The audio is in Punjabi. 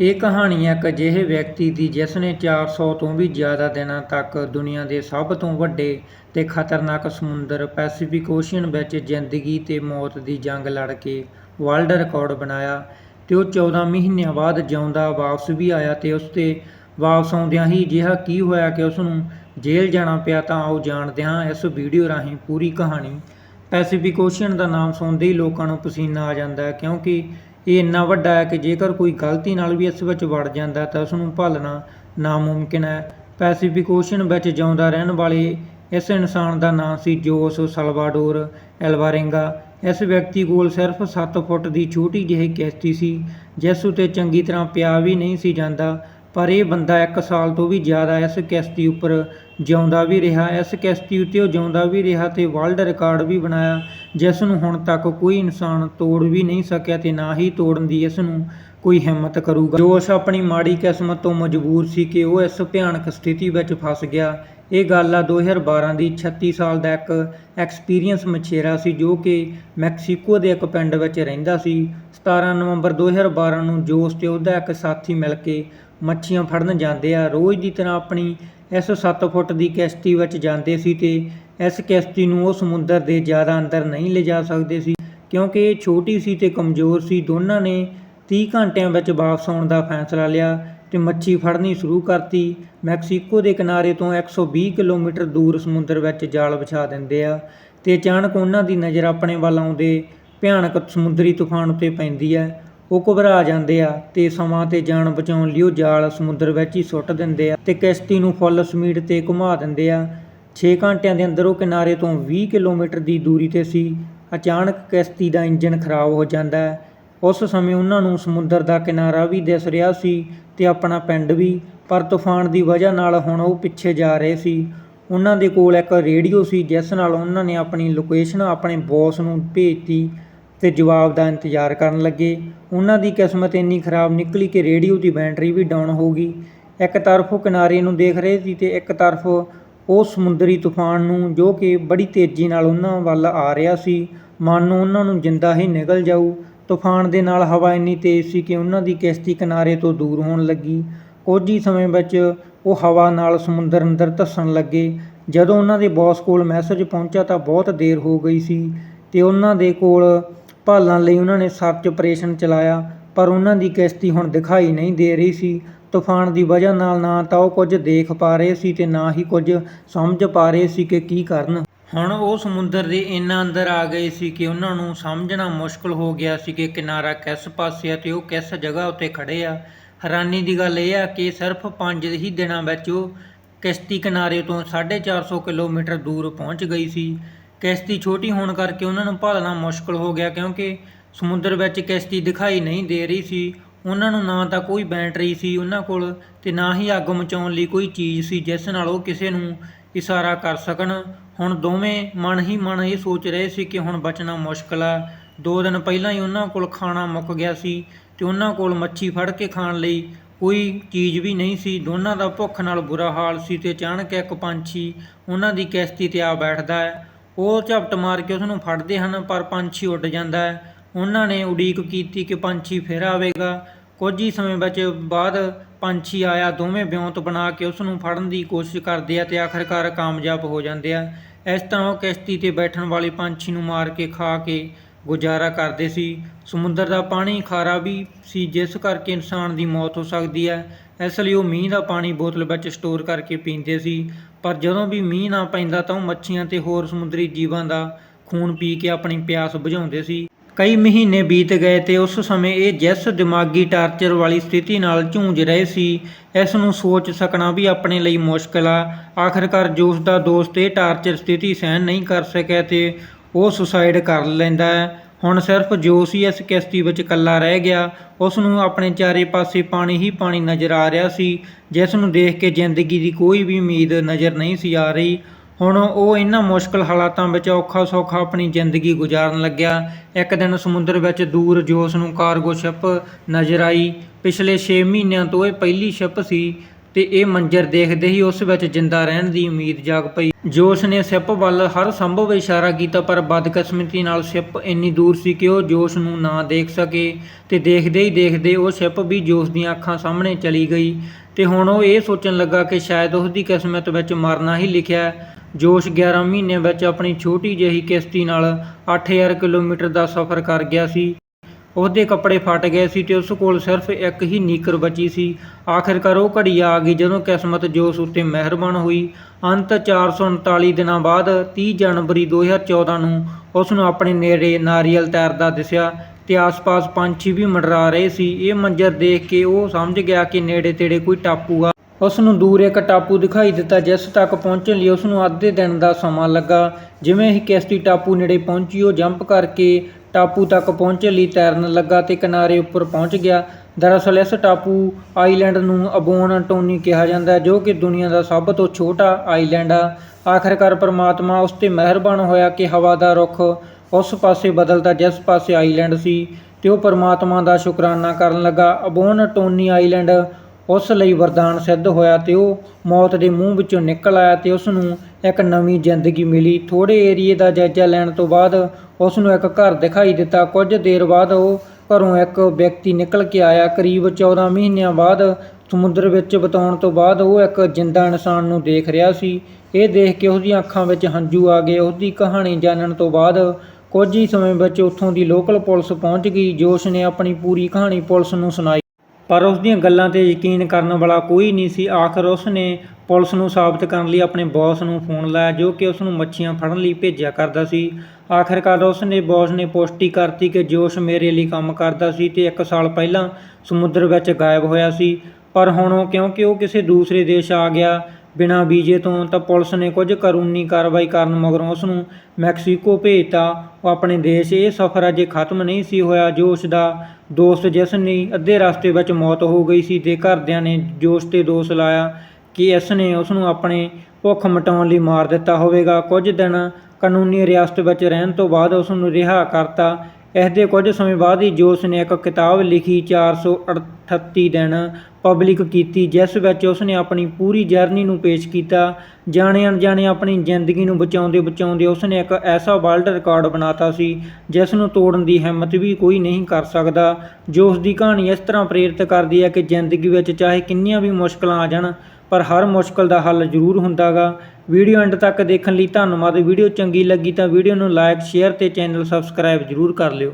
ਇਹ ਕਹਾਣੀ ਇੱਕ ਅਜਿਹੇ ਵਿਅਕਤੀ ਦੀ ਜਿਸ ਨੇ 400 ਤੋਂ ਵੀ ਜ਼ਿਆਦਾ ਦਿਨਾਂ ਤੱਕ ਦੁਨੀਆ ਦੇ ਸਭ ਤੋਂ ਵੱਡੇ ਤੇ ਖਤਰਨਾਕ ਸਮੁੰਦਰ ਪੈਸੀਫਿਕ ਓਸ਼ੀਅਨ ਵਿੱਚ ਜ਼ਿੰਦਗੀ ਤੇ ਮੌਤ ਦੀ ਜੰਗ ਲੜ ਕੇ ਵਰਲਡ ਰਿਕਾਰਡ ਬਣਾਇਆ ਤੇ ਉਹ 14 ਮਹੀਨਿਆਂ ਬਾਅਦ ਜਿਉਂਦਾ ਵਾਪਸ ਵੀ ਆਇਆ ਤੇ ਉਸ ਤੇ ਵਾਪਸ ਆਉਂਦਿਆਂ ਹੀ ਅਜਿਹਾ ਕੀ ਹੋਇਆ ਕਿ ਉਸ ਨੂੰ ਜੇਲ੍ਹ ਜਾਣਾ ਪਿਆ ਤਾਂ ਆਓ ਜਾਣਦੇ ਹਾਂ ਇਸ ਵੀਡੀਓ ਰਾਹੀਂ ਪੂਰੀ ਕਹਾਣੀ ਪੈਸੀਫਿਕ ਓਸ਼ੀਅਨ ਦਾ ਨਾਮ ਸੁਣਦੇ ਹੀ ਲੋਕਾਂ ਨੂੰ ਪਸੀਨਾ ਆ ਜਾਂਦਾ ਹੈ ਕਿਉਂਕਿ ਇਹ ਇੰਨਾ ਵੱਡਾ ਹੈ ਕਿ ਜੇਕਰ ਕੋਈ ਗਲਤੀ ਨਾਲ ਵੀ ਇਸ ਵਿੱਚ ਵੜ ਜਾਂਦਾ ਤਾਂ ਉਸ ਨੂੰ ਭਾਲਣਾ ਨਾਮੁਮਕਿਨ ਹੈ। ਪੈਸੀਫਿਕ ਓਸ਼ਨ ਵਿੱਚ ਜਿਉਂਦਾ ਰਹਿਣ ਵਾਲੇ ਇਸ ਇਨਸਾਨ ਦਾ ਨਾਮ ਸੀ ਜੋਸ ਸਲਵਾਡੋਰ ਐਲਵਾਰੇਂਗਾ। ਇਸ ਵਿਅਕਤੀ ਕੋਲ ਸਿਰਫ 7 ਫੁੱਟ ਦੀ ਛੋਟੀ ਜਿਹੀ ਕਿਸ਼ਤੀ ਸੀ, ਜਿਸ ਉਤੇ ਚੰਗੀ ਤਰ੍ਹਾਂ ਪਿਆ ਵੀ ਨਹੀਂ ਸੀ ਜਾਂਦਾ, ਪਰ ਇਹ ਬੰਦਾ 1 ਸਾਲ ਤੋਂ ਵੀ ਜ਼ਿਆਦਾ ਇਸ ਕਿਸ਼ਤੀ ਉੱਪਰ ਜਿਉਂਦਾ ਵੀ ਰਿਹਾ। ਇਸ ਕਿਸ਼ਤੀ ਉੱਤੇ ਉਹ ਜਿਉਂਦਾ ਵੀ ਰਿਹਾ ਤੇ ਵਰਲਡ ਰਿਕਾਰਡ ਵੀ ਬਣਾਇਆ। ਜਿਸ ਨੂੰ ਹੁਣ ਤੱਕ ਕੋਈ ਇਨਸਾਨ ਤੋੜ ਵੀ ਨਹੀਂ ਸਕਿਆ ਤੇ ਨਾ ਹੀ ਤੋੜਨ ਦੀ ਇਸ ਨੂੰ ਕੋਈ ਹਿੰਮਤ ਕਰੂਗਾ। ਜੋਸ਼ ਆਪਣੀ ਮਾੜੀ ਕਿਸਮਤ ਤੋਂ ਮਜਬੂਰ ਸੀ ਕਿ ਉਹ ਇਸ ਭਿਆਨਕ ਸਥਿਤੀ ਵਿੱਚ ਫਸ ਗਿਆ। ਇਹ ਗੱਲ ਆ 2012 ਦੀ 36 ਸਾਲ ਦਾ ਇੱਕ ਐਕਸਪੀਰੀਅੰਸ ਮਛੇਰਾ ਸੀ ਜੋ ਕਿ ਮੈਕਸੀਕੋ ਦੇ ਇੱਕ ਪਿੰਡ ਵਿੱਚ ਰਹਿੰਦਾ ਸੀ। 17 ਨਵੰਬਰ 2012 ਨੂੰ ਜੋਸ ਤੇ ਉਹਦਾ ਇੱਕ ਸਾਥੀ ਮਿਲ ਕੇ ਮੱਛੀਆਂ ਫੜਨ ਜਾਂਦੇ ਆ। ਰੋਜ਼ ਦੀ ਤਰ੍ਹਾਂ ਆਪਣੀ ਇਸ 7 ਫੁੱਟ ਦੀ ਕਿਸ਼ਤੀ ਵਿੱਚ ਜਾਂਦੇ ਸੀ ਤੇ ਇਸ ਕਿਸ਼ਤੀ ਨੂੰ ਉਹ ਸਮੁੰਦਰ ਦੇ ਜ਼ਿਆਦਾ ਅੰਦਰ ਨਹੀਂ ਲਿਜਾ ਸਕਦੇ ਸੀ, ਕਿਉਂਕਿ ਇਹ ਛੋਟੀ ਸੀ ਤੇ ਕਮਜ਼ੋਰ ਸੀ। ਦੋਨਾਂ ਨੇ 30 ਘੰਟਿਆਂ ਵਿੱਚ ਵਾਪਸ ਆਉਣ ਦਾ ਫੈਸਲਾ ਲਿਆ ਤੇ ਮੱਛੀ ਫੜਨੀ ਸ਼ੁਰੂ ਕਰਤੀ। ਮੈਕਸੀਕੋ ਦੇ ਕਿਨਾਰੇ ਤੋਂ 120 ਕਿਲੋਮੀਟਰ ਦੂਰ ਸਮੁੰਦਰ ਵਿੱਚ ਜਾਲ ਵਿਛਾ ਦਿੰਦੇ ਆ ਤੇ ਅਚਾਨਕ ਉਹਨਾਂ ਦੀ ਨਜ਼ਰ ਆਪਣੇ ਵੱਲ ਆਉਂਦੇ ਭਿਆਨਕ ਸਮੁੰਦਰੀ ਤੂਫਾਨ ਉੱਤੇ ਪੈਂਦੀ ਹੈ ਉਹ ਘਬਰਾ ਜਾਂਦੇ ਆ ਤੇ ਸਮਾਂ ਤੇ ਜਾਨ ਬਚਾਉਣ ਲਈ ਉਹ ਜਾਲ ਸਮੁੰਦਰ ਵਿੱਚ ਹੀ ਸੁੱਟ ਦਿੰਦੇ ਆ ਤੇ ਕਿਸ਼ਤੀ ਨੂੰ ਫੁੱਲ ਸਮੀਟ ਤੇ ਘੁਮਾ ਦਿੰਦੇ ਆ। 6 ਘੰਟਿਆਂ ਦੇ ਅੰਦਰ ਉਹ ਕਿਨਾਰੇ ਤੋਂ 20 ਕਿਲੋਮੀਟਰ ਦੀ ਦੂਰੀ ਤੇ ਸੀ। ਅਚਾਨਕ ਕਿਸ਼ਤੀ ਦਾ ਇੰਜਨ ਖਰਾਬ ਹੋ ਜਾਂਦਾ ਹੈ। ਉਸ ਸਮੇਂ ਉਹਨਾਂ ਨੂੰ ਸਮੁੰਦਰ ਦਾ ਕਿਨਾਰਾ ਵੀ ਦਿਸ ਰਿਹਾ ਸੀ ਤੇ ਆਪਣਾ ਪਿੰਡ ਵੀ, ਪਰ ਤੂਫਾਨ ਦੀ ਵਜ੍ਹਾ ਨਾਲ ਹੁਣ ਉਹ ਪਿੱਛੇ ਜਾ ਰਹੇ ਸੀ। ਉਹਨਾਂ ਦੇ ਕੋਲ ਇੱਕ ਰੇਡੀਓ ਸੀ, ਜਿਸ ਨਾਲ ਉਹਨਾਂ ਨੇ ਆਪਣੀ ਲੋਕੇਸ਼ਨ ਆਪਣੇ ਬੌਸ ਨੂੰ ਭੇਜਤੀ ਤੇ ਜਵਾਬ ਦਾ ਇੰਤਜ਼ਾਰ ਕਰਨ ਲੱਗੇ। ਉਹਨਾਂ ਦੀ ਕਿਸਮਤ ਇੰਨੀ ਖਰਾਬ ਨਿਕਲੀ ਕਿ ਰੇਡੀਓ ਦੀ ਬੈਟਰੀ ਵੀ ਡਾਊਨ ਹੋ ਗਈ। ਇੱਕ ਤਰਫ ਉਹ ਕਿਨਾਰੇ ਨੂੰ ਦੇਖ ਰਹੇ ਸੀ ਤੇ ਇੱਕ ਤਰਫ ਉਹ ਸਮੁੰਦਰੀ ਤੂਫਾਨ ਨੂੰ ਜੋ ਕਿ ਬੜੀ ਤੇਜ਼ੀ ਨਾਲ ਉਹਨਾਂ ਵੱਲ ਆ ਰਿਹਾ ਸੀ, ਮਨ ਨੂੰ ਉਹਨਾਂ ਨੂੰ ਜਿੰਦਾ ਹੀ ਨਿਕਲ ਜਾਊ। ਤੂਫਾਨ ਦੇ ਨਾਲ ਹਵਾ ਇੰਨੀ ਤੇਜ਼ ਸੀ ਕਿ ਉਹਨਾਂ ਦੀ ਕਿਸ਼ਤੀ ਕਿਨਾਰੇ ਤੋਂ ਦੂਰ ਹੋਣ ਲੱਗੀ। ਕੁਝ ਹੀ ਸਮੇਂ ਵਿੱਚ ਉਹ ਹਵਾ ਨਾਲ ਸਮੁੰਦਰ ਅੰਦਰ ਧੱਸਣ ਲੱਗੇ। ਜਦੋਂ ਉਹਨਾਂ ਦੇ ਬੌਸ ਕੋਲ ਮੈਸੇਜ ਪਹੁੰਚਿਆ ਤਾਂ ਬਹੁਤ ਦੇਰ ਹੋ ਗਈ ਸੀ ਤੇ ਉਹਨਾਂ ਦੇ ਕੋਲ ਭਾਲਣ ਲਈ ਉਹਨਾਂ ਨੇ ਸਰਚ ਆਪਰੇਸ਼ਨ ਚਲਾਇਆ, ਪਰ ਉਹਨਾਂ ਦੀ ਕਿਸ਼ਤੀ ਹੁਣ ਦਿਖਾਈ ਨਹੀਂ ਦੇ ਰਹੀ ਸੀ। ਤੂਫਾਨ ਦੀ ਵਜ੍ਹਾ ਨਾਲ ਨਾ ਤਾਂ ਉਹ ਕੁਝ ਦੇਖ ਪਾ ਰਹੇ ਸੀ ਤੇ ਨਾ ਹੀ ਕੁਝ ਸਮਝ ਪਾ ਰਹੇ ਸੀ ਕਿ ਕੀ ਕਰਨ। ਹੁਣ ਉਹ ਸਮੁੰਦਰ ਦੇ ਇੰਨਾ ਅੰਦਰ ਆ ਗਏ ਸੀ ਕਿ ਉਹਨਾਂ ਨੂੰ ਸਮਝਣਾ ਮੁਸ਼ਕਲ ਹੋ ਗਿਆ ਸੀ ਕਿ ਕਿਨਾਰਾ ਕਿਸ ਪਾਸੇ ਆ ਤੇ ਉਹ ਕਿਸ ਜਗ੍ਹਾ ਉੱਤੇ ਖੜੇ ਆ। ਹੈਰਾਨੀ ਦੀ ਗੱਲ ਇਹ ਆ ਕਿ ਸਿਰਫ 5 ਹੀ ਦਿਨਾਂ ਵਿੱਚ ਉਹ ਕਿਸ਼ਤੀ ਕਿਨਾਰੇ ਤੋਂ 450 ਕਿਲੋਮੀਟਰ ਦੂਰ ਪਹੁੰਚ ਗਈ ਸੀ। ਕਿਸ਼ਤੀ ਛੋਟੀ ਹੋਣ ਕਰਕੇ ਉਹਨਾਂ ਨੂੰ ਭਾਲਣਾ ਮੁਸ਼ਕਲ ਹੋ ਗਿਆ ਕਿਉਂਕਿ ਸਮੁੰਦਰ ਵਿੱਚ ਕਿਸ਼ਤੀ ਦਿਖਾਈ ਨਹੀਂ ਦੇ ਰਹੀ ਸੀ। ਉਹਨਾਂ ਨੂੰ ਨਾ ਤਾਂ ਕੋਈ ਬੈਟਰੀ ਸੀ ਉਹਨਾਂ ਕੋਲ ਤੇ ਨਾ ਹੀ ਅੱਗ ਮਚਾਉਣ ਲਈ ਕੋਈ ਚੀਜ਼ ਸੀ, ਜਿਸ ਨਾਲ ਉਹ ਕਿਸੇ ਨੂੰ ਇਸ਼ਾਰਾ ਕਰ ਸਕਣ। ਹੁਣ ਦੋਵੇਂ ਮਨ ਹੀ ਮਨ ਇਹ ਸੋਚ ਰਹੇ ਸੀ ਕਿ ਹੁਣ ਬਚਣਾ ਮੁਸ਼ਕਲ ਆ। ਦੋ ਦਿਨ ਪਹਿਲਾਂ ਹੀ ਉਹਨਾਂ ਕੋਲ ਖਾਣਾ ਮੁੱਕ ਗਿਆ ਸੀ ਤੇ ਉਹਨਾਂ ਕੋਲ ਮੱਛੀ ਫੜ ਕੇ ਖਾਣ ਲਈ ਕੋਈ ਚੀਜ਼ ਵੀ ਨਹੀਂ ਸੀ। ਦੋਨਾਂ ਦਾ ਭੁੱਖ ਨਾਲ ਬੁਰਾ ਹਾਲ ਸੀ ਤੇ ਅਚਾਨਕ ਇੱਕ ਪੰਛੀ ਉਹਨਾਂ ਦੀ ਕਿਸ਼ਤੀ ਤੇ ਆ ਬੈਠਦਾ ਹੈ। ਉਹ ਝਪਟ ਮਾਰ ਕੇ ਉਸ ਨੂੰ ਫੜਦੇ ਹਨ, ਪਰ ਪੰਛੀ ਉੱਡ ਜਾਂਦਾ ਹੈ। ਉਹਨਾਂ ਨੇ ਉਡੀਕ ਕੀਤੀ ਕਿ ਪੰਛੀ ਫਿਰ ਆਵੇਗਾ। ਕੁਝ ਹੀ ਸਮੇਂ ਵਿੱਚ ਬਾਅਦ ਪੰਛੀ ਆਇਆ, ਦੋਵੇਂ ਵਿਉਂਤ ਬਣਾ ਕੇ ਉਸ ਨੂੰ ਫੜਨ ਦੀ ਕੋਸ਼ਿਸ਼ ਕਰਦੇ ਆ ਤੇ ਆਖਰਕਾਰ ਕਾਮਯਾਬ ਹੋ ਜਾਂਦੇ ਆ। ਇਸ ਤਰ੍ਹਾਂ ਉਹ ਕਿਸ਼ਤੀ ਤੇ ਬੈਠਣ ਵਾਲੇ ਪੰਛੀ ਨੂੰ ਮਾਰ ਕੇ ਖਾ ਕੇ ਗੁਜ਼ਾਰਾ ਕਰਦੇ ਸੀ। ਸਮੁੰਦਰ ਦਾ ਪਾਣੀ ਖਾਰਾ ਵੀ ਸੀ, ਜਿਸ ਕਰਕੇ ਇਨਸਾਨ ਦੀ ਮੌਤ ਹੋ ਸਕਦੀ ਹੈ। ਇਸ ਲਈ ਉਹ ਮੀਂਹ ਦਾ ਪਾਣੀ ਬੋਤਲ ਵਿੱਚ ਸਟੋਰ ਕਰਕੇ ਪੀਂਦੇ ਸੀ। ਪਰ ਜਦੋਂ ਵੀ ਮੀਂਹ ਨਾ ਪੈਂਦਾ ਤਾਂ ਉਹ ਮੱਛੀਆਂ ਤੇ ਹੋਰ ਸਮੁੰਦਰੀ ਜੀਵਾਂ ਦਾ ਖੂਨ ਪੀ ਕੇ ਆਪਣੀ ਪਿਆਸ ਬੁਝਾਉਂਦੇ ਸੀ। ਕਈ ਮਹੀਨੇ ਬੀਤ ਗਏ ਤੇ ਉਸ ਸਮੇਂ ਇਹ ਜਿਸ ਦਿਮਾਗੀ ਟਾਰਚਰ ਵਾਲੀ ਸਥਿਤੀ ਨਾਲ ਝੂੰਝ ਰਹੇ ਸੀ। ਇਸ ਨੂੰ ਸੋਚ ਸਕਣਾ ਵੀ ਆਪਣੇ ਲਈ ਮੁਸ਼ਕਲ ਆ। ਆਖਰਕਾਰ ਜੋਸ਼ ਦਾ ਦੋਸਤ ਇਹ ਟਾਰਚਰ ਸਥਿਤੀ ਸਹਿਣ ਨਹੀਂ ਕਰ ਸਕਿਆ ਤੇ ਉਹ ਸੁਸਾਈਡ ਕਰ ਲੈਂਦਾ ਹੈ। ਹੁਣ ਸਿਰਫ ਜੋਸ਼ ਹੀ ਇਸ ਕਿਸ਼ਤੀ ਵਿੱਚ ਇਕੱਲਾ ਰਹਿ ਗਿਆ। ਉਸ ਨੂੰ ਆਪਣੇ ਚਾਰੇ ਪਾਸੇ ਪਾਣੀ ਹੀ ਪਾਣੀ ਨਜ਼ਰ ਆ ਰਿਹਾ ਸੀ, ਜਿਸ ਨੂੰ ਦੇਖ ਕੇ ਜ਼ਿੰਦਗੀ ਦੀ ਕੋਈ ਵੀ ਉਮੀਦ ਨਜ਼ਰ ਨਹੀਂ ਸੀ ਆ ਰਹੀ। ਹੁਣ ਉਹ ਇਹਨਾਂ ਮੁਸ਼ਕਲ ਹਾਲਾਤਾਂ ਵਿੱਚ ਔਖਾ ਸੌਖਾ ਆਪਣੀ ਜ਼ਿੰਦਗੀ ਗੁਜ਼ਾਰਨ ਲੱਗਿਆ। ਇੱਕ ਦਿਨ ਸਮੁੰਦਰ ਵਿੱਚ ਦੂਰ ਜੋਸ਼ ਨੂੰ ਕਾਰਗੋ ਸ਼ਿਪ ਨਜ਼ਰ ਆਈ। ਪਿਛਲੇ 6 ਮਹੀਨਿਆਂ ਤੋਂ ਇਹ ਪਹਿਲੀ ਸ਼ਿਪ ਸੀ ਤੇ ਇਹ ਮੰਜ਼ਰ ਦੇਖਦੇ ਹੀ ਉਸ ਵਿੱਚ ਜਿੰਦਾ ਰਹਿਣ ਦੀ ਉਮੀਦ ਜਾਗ ਪਈ। ਜੋਸ਼ ਨੇ ਸਿਪ ਵੱਲ ਹਰ ਸੰਭਵ ਇਸ਼ਾਰਾ ਕੀਤਾ, ਪਰ ਬਦਕਿਸਮਤੀ ਨਾਲ ਸਿਪ ਇੰਨੀ ਦੂਰ ਸੀ ਕਿ ਉਹ ਜੋਸ਼ ਨੂੰ ਨਾ ਦੇਖ ਸਕੇ ਤੇ ਦੇਖਦੇ ਹੀ ਦੇਖਦੇ ਉਹ ਸਿਪ ਵੀ ਜੋਸ਼ ਦੀਆਂ ਅੱਖਾਂ ਸਾਹਮਣੇ ਚਲੀ ਗਈ। ਤੇ ਹੁਣ ਉਹ ਇਹ ਸੋਚਣ ਲੱਗਾ ਕਿ ਸ਼ਾਇਦ ਉਸ ਦੀ ਕਿਸਮਤ ਵਿੱਚ ਮਰਨਾ ਹੀ ਲਿਖਿਆ। ਜੋਸ਼ 11 ਮਹੀਨਿਆਂ ਵਿੱਚ ਆਪਣੀ ਛੋਟੀ ਜਿਹੀ ਕਿਸ਼ਤੀ ਨਾਲ 8000 ਕਿਲੋਮੀਟਰ ਦਾ ਸਫ਼ਰ ਕਰ ਗਿਆ ਸੀ। ਉਹਦੇ ਕੱਪੜੇ ਫਟ ਗਏ ਸੀ ਤੇ ਉਸ ਕੋਲ ਸਿਰਫ ਇੱਕ ਹੀ ਨੀਕਰ ਬਚੀ ਸੀ। ਆਖਿਰਕਾਰ ਉਹ ਘੜੀ ਆ ਗਈ ਜਦੋਂ ਕਿਸਮਤ ਜੋਸ਼ ਉੱਤੇ ਮਿਹਰਬਾਨ ਹੋਈ। ਅੰਤ 439 ਦਿਨਾਂ ਬਾਅਦ 30 ਜਨਵਰੀ 2014 ਨੂੰ ਉਸ ਨੂੰ ਆਪਣੇ ਨੇੜੇ ਨਾਰੀਅਲ ਤੈਰਦਾ ਦਿਸਿਆ ਤੇ ਆਸ-ਪਾਸ ਪੰਛੀ ਵੀ ਮੰਡਰਾ ਰਹੇ ਸੀ। ਇਹ ਮੰਜ਼ਰ ਦੇਖ ਕੇ ਉਹ ਸਮਝ ਗਿਆ ਕਿ ਨੇੜੇ ਤੇੜੇ ਕੋਈ ਟਾਪੂ ਆ ਉਸ ਨੂੰ ਦੂਰ ਇੱਕ ਟਾਪੂ ਦਿਖਾਈ ਦਿੱਤਾ, ਜਿਸ ਤੱਕ ਪਹੁੰਚਣ ਲਈ ਉਸ ਨੂੰ ਅੱਧੇ ਦਿਨ ਦਾ ਸਮਾਂ ਲੱਗਾ। ਜਿਵੇਂ ਹੀ ਕਿਸ਼ਤੀ ਟਾਪੂ ਨੇੜੇ ਪਹੁੰਚੀ, ਉਹ ਜੰਪ ਕਰਕੇ ਟਾਪੂ ਤੱਕ ਪਹੁੰਚਣ ਲਈ ਤੈਰਨ ਲੱਗਾ ਤੇ ਕਿਨਾਰੇ ਉੱਪਰ ਪਹੁੰਚ ਗਿਆ। ਦਰਅਸਲ, ਇਸ ਟਾਪੂ ਆਈਲੈਂਡ ਨੂੰ ਅਬੋਨ ਟੋਨੀ ਕਿਹਾ ਜਾਂਦਾ ਹੈ, ਜੋ ਕਿ ਦੁਨੀਆ ਦਾ ਸਭ ਤੋਂ ਛੋਟਾ ਆਈਲੈਂਡ ਆ। ਆਖਰਕਾਰ, ਪਰਮਾਤਮਾ ਉਸ ਤੇ ਮਿਹਰਬਾਨ ਹੋਇਆ ਕਿ ਹਵਾ ਦਾ ਰੁਖ ਉਸ ਪਾਸੇ ਬਦਲਦਾ, ਜਿਸ ਪਾਸੇ ਆਈਲੈਂਡ ਸੀ, ਤੇ ਉਹ ਪਰਮਾਤਮਾ ਦਾ ਸ਼ੁਕਰਾਨਾ ਕਰਨ ਲੱਗਾ। ਅਬੋਨ ਟੋਨੀ ਆਈਲੈਂਡ ਉਸ ਲਈ ਵਰਦਾਨ ਸਿੱਧ ਹੋਇਆ ਤੇ ਉਹ ਮੌਤ ਦੇ ਮੂੰਹ ਵਿੱਚੋਂ ਨਿਕਲ ਆਇਆ ਤੇ ਉਸ ਨੂੰ ਇੱਕ ਨਵੀਂ ਜ਼ਿੰਦਗੀ ਮਿਲੀ। ਥੋੜੇ ਏਰੀਏ ਦਾ ਜਾਇਜ਼ਾ ਲੈਣ ਤੋਂ ਬਾਅਦ ਉਸ ਨੂੰ ਇੱਕ ਘਰ ਦਿਖਾਈ ਦਿੱਤਾ। ਕੁਝ ਦੇਰ ਬਾਅਦ ਉਹ ਘਰੋਂ ਇੱਕ ਵਿਅਕਤੀ ਨਿਕਲ ਕੇ ਆਇਆ। ਕਰੀਬ 14 ਮਹੀਨਿਆਂ ਬਾਅਦ ਸਮੁੰਦਰ ਵਿੱਚ ਬਿਤਾਉਣ ਤੋਂ ਬਾਅਦ ਉਹ ਇੱਕ ਜਿੰਦਾ ਇਨਸਾਨ ਨੂੰ ਦੇਖ ਰਿਹਾ ਸੀ। ਇਹ ਦੇਖ ਕੇ ਉਸ ਦੀਆਂ ਅੱਖਾਂ ਵਿੱਚ ਹੰਝੂ ਆ ਗਏ। ਉਹਦੀ ਕਹਾਣੀ ਜਾਣਨ ਤੋਂ ਬਾਅਦ ਕੁਝ ਹੀ ਸਮੇਂ ਵਿੱਚ ਉੱਥੋਂ ਦੀ ਲੋਕਲ ਪੁਲਿਸ ਪਹੁੰਚ ਗਈ। ਜੋਸ਼ ਨੇ ਆਪਣੀ ਪੂਰੀ ਕਹਾਣੀ ਪੁਲਿਸ ਨੂੰ ਸੁਣਾਈ। ਪਰ ਉਸ ਦੀਆਂ ਗੱਲਾਂ ਤੇ ਯਕੀਨ ਕਰਨ ਵਾਲਾ ਕੋਈ ਨਹੀਂ ਸੀ। ਆਖਰ ਉਸ ਨੇ ਪੁਲਿਸ ਨੂੰ ਸਾਬਤ ਕਰਨ ਲਈ ਆਪਣੇ ਬੌਸ ਨੂੰ ਫੋਨ ਲਾਇਆ, ਜੋ ਕਿ ਉਸ ਨੂੰ ਮੱਛੀਆਂ ਫੜਨ ਲਈ ਭੇਜਿਆ ਕਰਦਾ ਸੀ। ਆਖਰਕਾਰ ਉਸ ਨੇ ਬੌਸ ਨੇ ਪੁਸ਼ਟੀ ਕਰਤੀ ਕਿ ਜੋਸ਼ ਮੇਰੇ ਲਈ ਕੰਮ ਕਰਦਾ ਸੀ ਤੇ 1 ਸਾਲ ਪਹਿਲਾਂ ਸਮੁੰਦਰ ਵਿੱਚ ਗਾਇਬ ਹੋਇਆ ਸੀ। ਪਰ ਹੁਣ ਉਹ ਕਿਉਂਕਿ ਉਹ ਕਿਸੇ ਦੂਸਰੇ ਦੇਸ਼ ਆ ਗਿਆ, ਬਿਨਾਂ ਵੀਜ਼ੇ ਤੋਂ, ਤਾਂ ਪੁਲਿਸ ਨੇ ਕੁਝ ਕਾਨੂੰਨੀ ਕਾਰਵਾਈ ਕਰਨ ਮਗਰੋਂ ਉਸ ਨੂੰ ਮੈਕਸੀਕੋ ਭੇਜਤਾ। ਉਹ ਆਪਣੇ ਦੇਸ਼, ਇਹ ਸਫ਼ਰ ਅਜੇ ਖਤਮ ਨਹੀਂ ਸੀ ਹੋਇਆ। ਜੋਸ਼ ਦਾ ਦੋਸਤ ਜਿਸ ਨੇ ਅੱਧੇ ਰਸਤੇ ਵਿੱਚ ਮੌਤ ਹੋ ਗਈ ਸੀ ਤੇ ਘਰਦਿਆਂ ਨੇ ਜੋਸ਼ ਤੇ ਦੋਸ਼ ਲਾਇਆ ਕਿ ਇਸ ਨੇ ਉਸ ਨੂੰ ਆਪਣੇ ਭੁੱਖ ਮਿਟਾਉਣ ਲਈ ਮਾਰ ਦਿੱਤਾ ਹੋਵੇਗਾ। ਕੁਝ ਦਿਨ ਕਾਨੂੰਨੀ ਰਿਆਸਤ ਵਿੱਚ ਰਹਿਣ ਤੋਂ ਬਾਅਦ ਉਸ ਨੂੰ ਰਿਹਾ ਕਰਤਾ। ਇਸ ਦੇ ਕੁਝ ਸਮੇਂ ਬਾਅਦ ਹੀ ਜੋਸ਼ ਨੇ ਇੱਕ ਕਿਤਾਬ ਲਿਖੀ 438 ਦਿਨ ਪਬਲਿਕ ਕੀਤੀ, ਜਿਸ ਵਿੱਚ ਉਸ ਨੇ ਆਪਣੀ ਪੂਰੀ ਜਰਨੀ ਨੂੰ ਪੇਸ਼ ਕੀਤਾ। ਜਾਣੇ ਅਣਜਾਣੇ ਆਪਣੀ ਜ਼ਿੰਦਗੀ ਨੂੰ ਬਚਾਉਂਦੇ ਬਚਾਉਂਦੇ ਉਸ ਨੇ ਇੱਕ ਐਸਾ ਵਰਲਡ ਰਿਕਾਰਡ ਬਣਾਤਾ ਸੀ, ਜਿਸ ਨੂੰ ਤੋੜਨ ਦੀ ਹਿੰਮਤ ਵੀ ਕੋਈ ਨਹੀਂ ਕਰ ਸਕਦਾ। ਜੋਸ਼ ਦੀ ਕਹਾਣੀ ਇਸ ਤਰ੍ਹਾਂ ਪ੍ਰੇਰਿਤ ਕਰਦੀ ਹੈ ਕਿ ਜ਼ਿੰਦਗੀ ਵਿੱਚ ਚਾਹੇ ਕਿੰਨੀਆਂ ਵੀ ਮੁਸ਼ਕਲਾਂ ਆ ਜਾਣ, ਪਰ ਹਰ ਮੁਸ਼ਕਲ ਦਾ ਹੱਲ ਜ਼ਰੂਰ ਹੁੰਦਾਗਾ। ਵੀਡੀਓ ਐਂਡ ਤੱਕ ਦੇਖਣ ਲਈ ਧੰਨਵਾਦ। ਵੀਡੀਓ ਚੰਗੀ ਲੱਗੀ ਤਾਂ ਵੀਡੀਓ ਨੂੰ ਲਾਈਕ ਸ਼ੇਅਰ ਤੇ ਚੈਨਲ ਸਬਸਕ੍ਰਾਈਬ ਜ਼ਰੂਰ ਕਰ ਲਿਓ।